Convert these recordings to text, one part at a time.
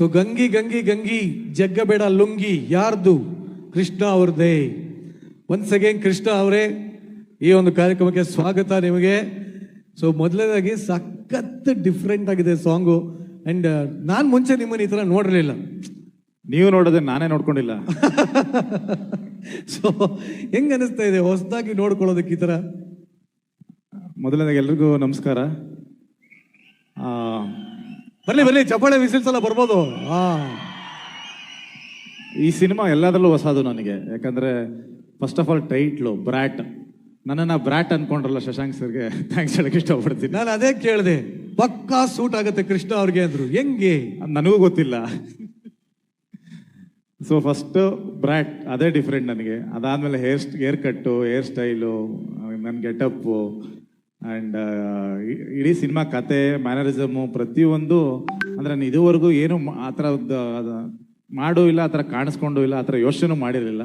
So Gangi Gangi Gangi ಜಗ್ಗಬೇಡ ಲುಂಗಿ ಯಾರ್ದು ಕೃಷ್ಣ ಅವ್ರದೇ ಒನ್ಸ್ ಅಗೇನ್ ಕೃಷ್ಣ ಅವರೇ ಈ ಒಂದು ಕಾರ್ಯಕ್ರಮಕ್ಕೆ ಸ್ವಾಗತ ನಿಮಗೆ. ಸೊ ಮೊದಲನೇದಾಗಿ ಸಖತ್ ಡಿಫ್ರೆಂಟ್ ಆಗಿದೆ ಸಾಂಗು ಅಂಡ್ ನಾನು ಮುಂಚೆ ನಿಮ್ಮನ್ನ ಈ ಥರ ನೋಡಿರಲಿಲ್ಲ ನೀವು ನೋಡೋದೇ ನಾನೇ ನೋಡ್ಕೊಂಡಿಲ್ಲ. ಸೊ ಹೆಂಗ ಅನಿಸ್ತಾ ಇದೆ? ಹೊಸದಾಗಿ ನೋಡ್ಕೊಳ್ಳೋದಕ್ಕೆ ಈ ಥರ? ಮೊದಲನೇದಾಗಿ ಎಲ್ರಿಗೂ ನಮಸ್ಕಾರ. ಬರ್ಲಿ ಬರ್ಲಿ ಚಪ್ಪಾಳೆ ವಿಸಿಲ್ಸ್ ಎಲ್ಲ ಬರ್ಬೋದು. ಹಾ ಈ ಸಿನಿಮಾ ಎಲ್ಲದರಲ್ಲೂ ಹೊಸದು ನನಗೆ. ಯಾಕಂದ್ರೆ first of all title brat ನನ್ನನ್ನು ಬ್ರಾಟ್ ಅನ್ಕೊಂಡ್ರಲ್ಲ ಶಶಾಂಕ್ ಸರ್ಗೆ. ಥ್ಯಾಂಕ್ಸ್ ಹೇಳಕ್ಕೆ ಇಷ್ಟಪಡ್ತೀನಿ. ನಾನು ಅದೇ ಕೇಳಿದೆ. ಪಕ್ಕಾ ಸೂಟ್ ಆಗುತ್ತೆ ಕೃಷ್ಣ ಅವ್ರಿಗೆ ಅಂದ್ರು. ಹೆಂಗೆ? ನನಗೂ ಗೊತ್ತಿಲ್ಲ. ಸೊ ಫಸ್ಟ್ ಬ್ರಾಟ್ ಅದೇ ಡಿಫ್ರೆಂಟ್ ನನಗೆ. ಅದಾದ್ಮೇಲೆ hair hair cut hair style ನನ್ನ ಗೆಟಪ್ಪು ಆ್ಯಂಡ್ ಇಡೀ ಸಿನಿಮಾ ಕತೆ ಮ್ಯಾನರಿಸಮು ಪ್ರತಿಯೊಂದು ಅಂದರೆ ನಾನು ಇದುವರೆಗೂ ಏನು ಆ ಥರ ಮಾಡೂ ಇಲ್ಲ ಆ ಥರ ಕಾಣಿಸ್ಕೊಂಡು ಇಲ್ಲ ಆ ಥರ ಯೋಚನೆ ಮಾಡಿರಲಿಲ್ಲ.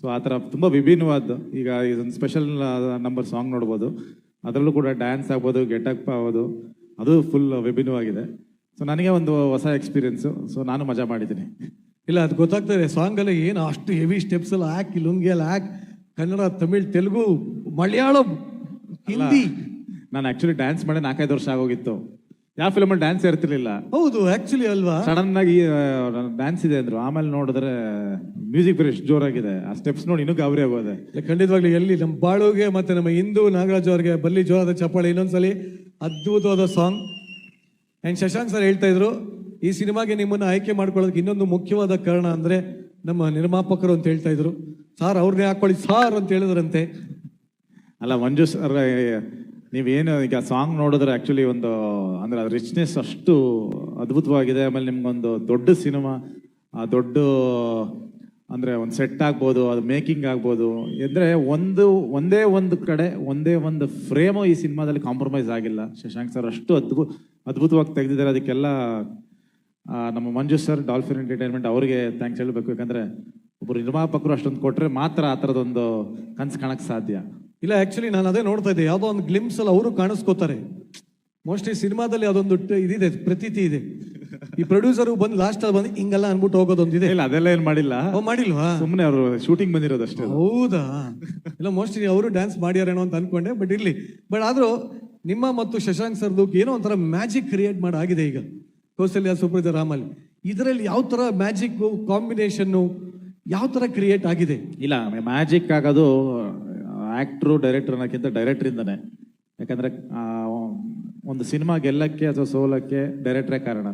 ಸೊ ಆ ಥರ ತುಂಬ ವಿಭಿನ್ನವಾದ್ದು. ಈಗ ಇದೊಂದು ಸ್ಪೆಷಲ್ ನಂಬರ್ ಸಾಂಗ್ ನೋಡ್ಬೋದು. ಅದರಲ್ಲೂ ಕೂಡ ಡ್ಯಾನ್ಸ್ ಆಗ್ಬೋದು ಗೆಟಪ್ ಆಗೋದು ಅದು ಫುಲ್ ವಿಭಿನ್ನವಾಗಿದೆ. ಸೊ ನನಗೆ ಒಂದು ಹೊಸ ಎಕ್ಸ್ಪೀರಿಯೆನ್ಸು ಸೊ ನಾನು ಮಜಾ ಮಾಡಿದ್ದೀನಿ. ಇಲ್ಲ ಅದು ಗೊತ್ತಾಗ್ತದೆ ಸಾಂಗಲ್ಲಿ ಏನು ಅಷ್ಟು ಹೆವಿ ಸ್ಟೆಪ್ಸ್ ಎಲ್ಲ ಹಾಕಿ ಲುಂಗಿ ಎಲ್ಲ ಹಾಕಿ ಕನ್ನಡ ತಮಿಳ್ ತೆಲುಗು ಮಲಯಾಳಂ ಹಿಂದಿ. ನಾನು ಆಕ್ಚುಲಿ ಡ್ಯಾನ್ಸ್ ಮಾಡಿ ನಾಲ್ಕೈದು ವರ್ಷ ಆಗೋಗಿತ್ತು. ಯಾವ ಫಿಲಮಲ್ಲಿ ಡ್ಯಾನ್ಸ್ ಇರ್ತಿರ್ಲಿಲ್ಲ ಹೌದು ಆಕ್ಚುಲಿ ಅಲ್ವಾ? ಸಡನ್ ಆಗಿ ಡ್ಯಾನ್ಸ್ ಇದೆ ಅಂದ್ರು. ಆಮೇಲೆ ನೋಡಿದ್ರೆ ಮ್ಯೂಸಿಕ್ ಬೇರೆ ಎಷ್ಟು ಜೋರಾಗಿದೆ. ಆ ಸ್ಟೆಪ್ಸ್ ನೋಡಿ ಇನ್ನೂ ಗಾಬರಿ ಆಗೋದೆ. ಖಂಡಿತವಾಗ್ಲಿ ಖಂಡಿತವಾಗ್ಲೂ ಎಲ್ಲಿ ನಮ್ಮ ಬಾಳುಗೆ ಮತ್ತೆ ನಮ್ಮ ಹಿಂದೂ ನಾಗರಾಜ್ ಅವರಿಗೆ ಬಲ್ಲಿ ಜೋರಾದ ಚಪ್ಪಾಳೆ ಇನ್ನೊಂದ್ಸಲಿ ಅದ್ಭುತವಾದ ಸಾಂಗ್ ಆ್ಯಂಡ್ ಶಶಾಂಕ್ ಸರ್ ಹೇಳ್ತಾ ಇದ್ರು ಈ ಸಿನಿಮಾಗೆ ನಿಮ್ಮನ್ನು ಆಯ್ಕೆ ಮಾಡ್ಕೊಳ್ಳೋದಕ್ಕೆ ಇನ್ನೊಂದು ಮುಖ್ಯವಾದ ಕಾರಣ ಅಂದ್ರೆ ನಮ್ಮ ನಿರ್ಮಾಪಕರು ಅಂತ ಹೇಳ್ತಾ ಇದ್ರು. ಸಾರ್ ಅವ್ರನ್ನೇ ಹಾಕೊಳ್ಳಿ ಸಾರ್ ಅಂತ ಹೇಳಿದ್ರಂತೆ. ಅಲ್ಲ ಮಂಜು ಸರ್ ನೀವೇನು ಈಗ ಸಾಂಗ್ ನೋಡಿದ್ರೆ ಆ್ಯಕ್ಚುಲಿ ಒಂದು, ಅಂದರೆ ಅದು ರಿಚ್ನೆಸ್ ಅಷ್ಟು ಅದ್ಭುತವಾಗಿದೆ. ಆಮೇಲೆ ನಿಮ್ಗೊಂದು ದೊಡ್ಡ ಸಿನಿಮಾ ಆ ದೊಡ್ಡ, ಅಂದರೆ ಒಂದು ಸೆಟ್ ಆಗ್ಬೋದು, ಅದು ಮೇಕಿಂಗ್ ಆಗ್ಬೋದು. ಅಂದ್ರೆ ಒಂದು, ಒಂದೇ ಒಂದು ಕಡೆ, ಒಂದೇ ಒಂದು ಫ್ರೇಮು ಈ ಸಿನಿಮಾದಲ್ಲಿ ಕಾಂಪ್ರಮೈಸ್ ಆಗಿಲ್ಲ. ಶಶಾಂಕ್ ಸರ್ ಅಷ್ಟು ಅದ್ಭು, ಅದ್ಭುತವಾಗಿ ತೆಗೆದಿದ್ದಾರೆ. ಅದಕ್ಕೆಲ್ಲ ನಮ್ಮ ಮಂಜು ಸರ್ ಡಾಲ್ಫಿನ್ ಎಂಟರ್ಟೈನ್ಮೆಂಟ್ ಅವರಿಗೆ ಥ್ಯಾಂಕ್ಸ್ ಹೇಳಬೇಕು. ಯಾಕಂದರೆ ಒಬ್ಬರು ನಿರ್ಮಾಪಕರು ಅಷ್ಟೊಂದು ಕೊಟ್ಟರೆ ಮಾತ್ರ ಆ ಥರದೊಂದು ಕನ್ಸು ಕಾಣಕ್ಕೆ ಸಾಧ್ಯ. ಇಲ್ಲ ಆ್ಯಕ್ಚುಲಿ ನಾನು ಅದೇ ನೋಡ್ತಾ ಇದ್ದೆ. ಯಾವುದೋ ಒಂದು ಗ್ಲಿಮ್ಸ್ ಅಲ್ಲಿ ಅವರು ಕಾಣಿಸ್ಕೋತಾರೆ. ಮೋಸ್ಟ್ಲಿ ಸಿನಿಮಾದಲ್ಲಿ ಅದೊಂದು ಇದಿದೆ ಪ್ರತೀತಿ ಇದೆ. ಈ ಪ್ರೊಡ್ಯೂಸರ್ ಬಂದು ಲಾಸ್ಟ್ ಅಲ್ಲಿ ಬಂದು ಹಿಂಗೆಲ್ಲ ಅನ್ಬಿಟ್ಟು ಹೋಗೋದೊಂದಿದೆ. ಇಲ್ಲ ಅದೆಲ್ಲ ಏನು ಮಾಡಿಲ್ಲ. ಓ ಮಾಡಿಲ್ವಾ? ಸುಮ್ಮನೆ ಅವರು ಶೂಟಿಂಗ್ ಬಂದಿರೋದು ಅಷ್ಟೇ ಹೌದಾ? ಇಲ್ಲ ಮೋಸ್ಟ್ಲಿ ಅವರು ಡ್ಯಾನ್ಸ್ ಮಾಡ್ಯಾರೇನೋ ಅಂತ ಅನ್ಕೊಂಡೆ ಬಟ್ ಇರ್ಲಿ. ಬಟ್ ಆದ್ರೂ ನಿಮ್ಮ ಮತ್ತು ಶಶಾಂಕ್ ಸರ್ದು ಏನೋ ಒಂಥರ ಮ್ಯಾಜಿಕ್ ಕ್ರಿಯೇಟ್ ಮಾಡಾಗಿದೆ ಆಗಿದೆ ಈಗ. ಕೌಸಲ್ಯ ಸುಪ್ರಜ ರಾಮಲ್ಲಿ. ಇದರಲ್ಲಿ ಯಾವ ತರ ಮ್ಯಾಜಿಕ್ ಕಾಂಬಿನೇಷನ್ನು ಯಾವ ತರ ಕ್ರಿಯೇಟ್ ಆಗಿದೆ? ಇಲ್ಲ ಮ್ಯಾಜಿಕ್ ಆಗೋದು ಆಕ್ಟ್ರು ಡೈರೆಕ್ಟರ್ ಅನ್ನೋಕ್ಕಿಂತ ಡೈರೆಕ್ಟ್ರಿಂದನೇ ಯಾಕಂದರೆ ಒಂದು ಸಿನಿಮಾ ಗೆಲ್ಲಕ್ಕೆ ಅಥವಾ ಸೋಲಕ್ಕೆ ಡೈರೆಕ್ಟ್ರೇ ಕಾರಣ.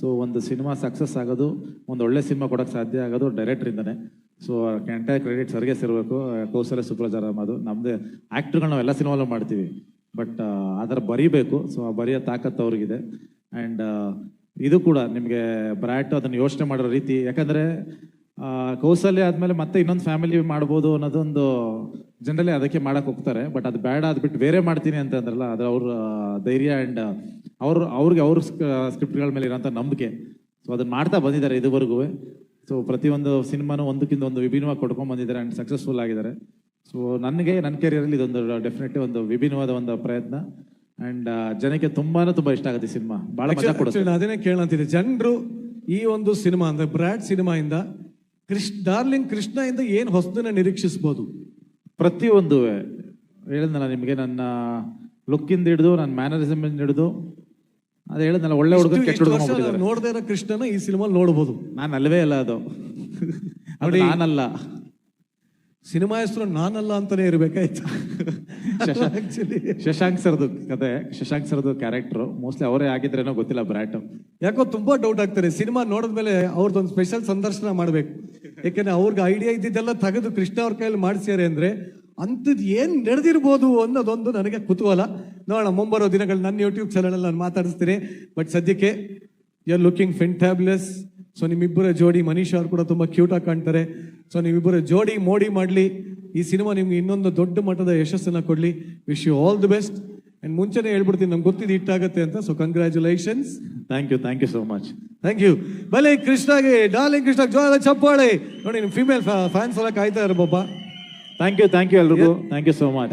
ಸೊ ಒಂದು ಸಿನಿಮಾ ಸಕ್ಸಸ್ ಆಗೋದು ಒಂದು ಒಳ್ಳೆ ಸಿನಿಮಾ ಕೊಡೋಕ್ಕೆ ಸಾಧ್ಯ ಆಗೋದು ಡೈರೆಕ್ಟ್ರಿಂದನೇ ಸೊ ಎಂಟೈರ್ ಕ್ರೆಡಿಟ್ ಸರ್ಗೆ ಸಿರಬೇಕು. ಕೌಶಲ್ಯ ಸುಪ್ರಜಾರ ಅದು ನಮ್ಮದೇ ಆ್ಯಕ್ಟ್ರುಗಳು ನಾವು ಎಲ್ಲ ಸಿನಿಮಾಲು ಮಾಡ್ತೀವಿ. ಬಟ್ ಅದರ ಬರಿಬೇಕು. ಸೊ ಆ ಬರೆಯೋ ತಾಕತ್ತು ಅವ್ರಿಗಿದೆ. ಆ್ಯಂಡ್ ಇದು ಕೂಡ ನಿಮಗೆ ಬ್ರ್ಯಾಟ್ ಅದನ್ನು ಯೋಚನೆ ಮಾಡೋ ರೀತಿ. ಯಾಕಂದರೆ ಆ, ಕೌಶಲ್ಯ ಆದಮೇಲೆ ಮತ್ತೆ ಇನ್ನೊಂದು ಫ್ಯಾಮಿಲಿ ಮಾಡ್ಬೋದು ಅನ್ನೋದೊಂದು ಜನರಲಿ ಅದಕ್ಕೆ ಮಾಡಕ್ಕೆ ಹೋಗ್ತಾರೆ ಬಟ್ ಅದು ಬೇಡ ಅದು ಬಿಟ್ಟು ಬೇರೆ ಮಾಡ್ತೀನಿ ಅಂತ ಅಂದ್ರಲ್ಲ ಅದು ಅವ್ರ ಧೈರ್ಯ ಆ್ಯಂಡ್ ಅವ್ರ ಅವ್ರಿಗೆ ಅವ್ರ ಸ್ಕ್ರಿಪ್ಟ್ಗಳ ಮೇಲೆ ಇರೋಂಥ ನಂಬಿಕೆ. ಸೊ ಅದನ್ನ ಮಾಡ್ತಾ ಬಂದಿದ್ದಾರೆ ಇದುವರೆಗೂ. ಸೊ ಪ್ರತಿಯೊಂದು ಸಿನಿಮಾನು ಒಂದಕ್ಕಿಂತ ಒಂದು ವಿಭಿನ್ನವಾಗಿ ಕೊಡ್ಕೊಂಡು ಬಂದಿದ್ದಾರೆ ಆ್ಯಂಡ್ ಸಕ್ಸಸ್ಫುಲ್ ಆಗಿದ್ದಾರೆ. ಸೊ ನನಗೆ ನನ್ನ ಕೆರಿಯರಲ್ಲಿ ಇದೊಂದು ಡೆಫಿನೆಟ್ಲಿ ಒಂದು ವಿಭಿನ್ನವಾದ ಒಂದು ಪ್ರಯತ್ನ. ಆ್ಯಂಡ್ ಜನಕ್ಕೆ ತುಂಬಾ ತುಂಬ ಇಷ್ಟ ಆಗುತ್ತೆ ಸಿನಿಮಾ. ಭಾಳ ಅದನ್ನೇ ಕೇಳಂತಿದ್ದೆ ಜನರು ಈ ಒಂದು ಸಿನಿಮಾ ಅಂದರೆ ಬ್ರಾಡ್ ಸಿನಿಮಾಯಿಂದ ಇಂದ ಕೃಷ್ಣ ಡಾರ್ಲಿಂಗ್ ಕೃಷ್ಣ ಇಂದ ಏನು ಹೊಸದನ್ನ ನಿರೀಕ್ಷಿಸಬಹುದು ಪ್ರತಿಯೊಂದು ಹೇಳಿದ್ನಲ್ಲ ನಿಮಗೆ ನನ್ನ ಲುಕ್ಕಿಂದ ಹಿಡಿದು ನನ್ನ ಮ್ಯಾನರಿಸಮ್ ಹಿಡಿದು ಅದು ಹೇಳಿದ್ನಲ್ಲ ಒಳ್ಳೆ ಹುಡುಗ ಕೆಟ್ಟ ಹುಡುಗ ಮಾಡ್ಬಿಟ್ಟಿದ್ದಾರೆ ನೋಡದೇ ಇರೋ ಕೃಷ್ಣನ ಈ ಸಿನಿಮಾ ನೋಡ್ಬೋದು. ನಾನು ಅಲ್ಲವೇ ಅಲ್ಲ ಅದು. ಅದು ನಾನಲ್ಲ. ಸಿನಿಮಾ ಹೆಸರು ನಾನಲ್ಲ ಅಂತಾನೆ ಇರ್ಬೇಕಾಯ್ತು. ಆಕ್ಚುಲಿ ಶಶಾಂಕ್ ಸರ್ದು ಕತೆ ಶಶಾಂಕ್ ಸರ್ದು ಕ್ಯಾರೆಕ್ಟರ್ ಮೋಸ್ಟ್ಲಿ ಅವರೇ ಆಗಿದ್ರೇನೋ ಗೊತ್ತಿಲ್ಲ ಬ್ರಾಟ್ ಯಾಕೋ ತುಂಬಾ ಡೌಟ್ ಆಗ್ತಾರೆ. ಸಿನಿಮಾ ನೋಡಿದ್ಮೇಲೆ ಅವ್ರದ್ದೊಂದು ಸ್ಪೆಷಲ್ ಸಂದರ್ಶನ ಮಾಡ್ಬೇಕು. ಯಾಕಂದ್ರೆ ಅವ್ರಿಗೆ ಐಡಿಯಾ ಇದ್ದಿದ್ದೆಲ್ಲ ತೆಗೆದು ಕೃಷ್ಣ ಅವ್ರ ಕೈಯಲ್ಲಿ ಮಾಡಿಸ್ಯಾರೆ ಅಂದ್ರೆ ಅಂಥದ್ದು ಏನು ನಡೆದಿರ್ಬೋದು ಅನ್ನೋದೊಂದು ನನಗೆ ಕುತೂಹಲ. ನೋಡೋಣ ಮುಂಬರೋ ದಿನಗಳು ನನ್ನ ಯೂಟ್ಯೂಬ್ ಚಾನಲಲ್ಲಿ ನಾನು ಮಾತಾಡಿಸ್ತೀನಿ. ಬಟ್ ಸದ್ಯಕ್ಕೆ you are looking fantabulous so ನಿಮ್ಮಿಬ್ಬರ ಜೋಡಿ ಮನೀಷ್ ಅವ್ರು ಕೂಡ ತುಂಬ ಕ್ಯೂಟಾಗಿ ಆಗಿ ಕಾಣ್ತಾರೆ. ಸೊ ನಿಮ್ಮಿಬ್ಬರ ಜೋಡಿ ಮೋಡಿ ಮಾಡಲಿ. ಈ ಸಿನಿಮಾ ನಿಮ್ಗೆ ಇನ್ನೊಂದು ದೊಡ್ಡ ಮಟ್ಟದ ಯಶಸ್ಸನ್ನು ಕೊಡಲಿ. Wish you all the best and ಮುಂಚೆನೇ ಹೇಳ್ಬಿಡ್ತೀನಿ ನಮ್ಗೆ ಗೊತ್ತಿದ್ದು ಇಟ್ಟಾಗುತ್ತೆ ಅಂತ. So congratulations thank you thank you so much thank you ಬಲೆ ಕೃಷ್ಣಗೆ ಡಾರ್ಲಿಂಗ್ ಕೃಷ್ಣ ಜೋರ ಚಪ್ಪಾಳೆ. ನೋಡಿ ನಿಮ್ಮ ಫಿಮೇಲ್ ಫ್ಯಾನ್ಸ್ ಎಲ್ಲ ಕಾಯ್ತಾ ಇರೋ ಬಾಬಾ ಥ್ಯಾಂಕ್ ಯು ಥ್ಯಾಂಕ್ ಯು ಎಲ್ರಿಗೂ ಥ್ಯಾಂಕ್ ಯು ಸೋ ಮಚ್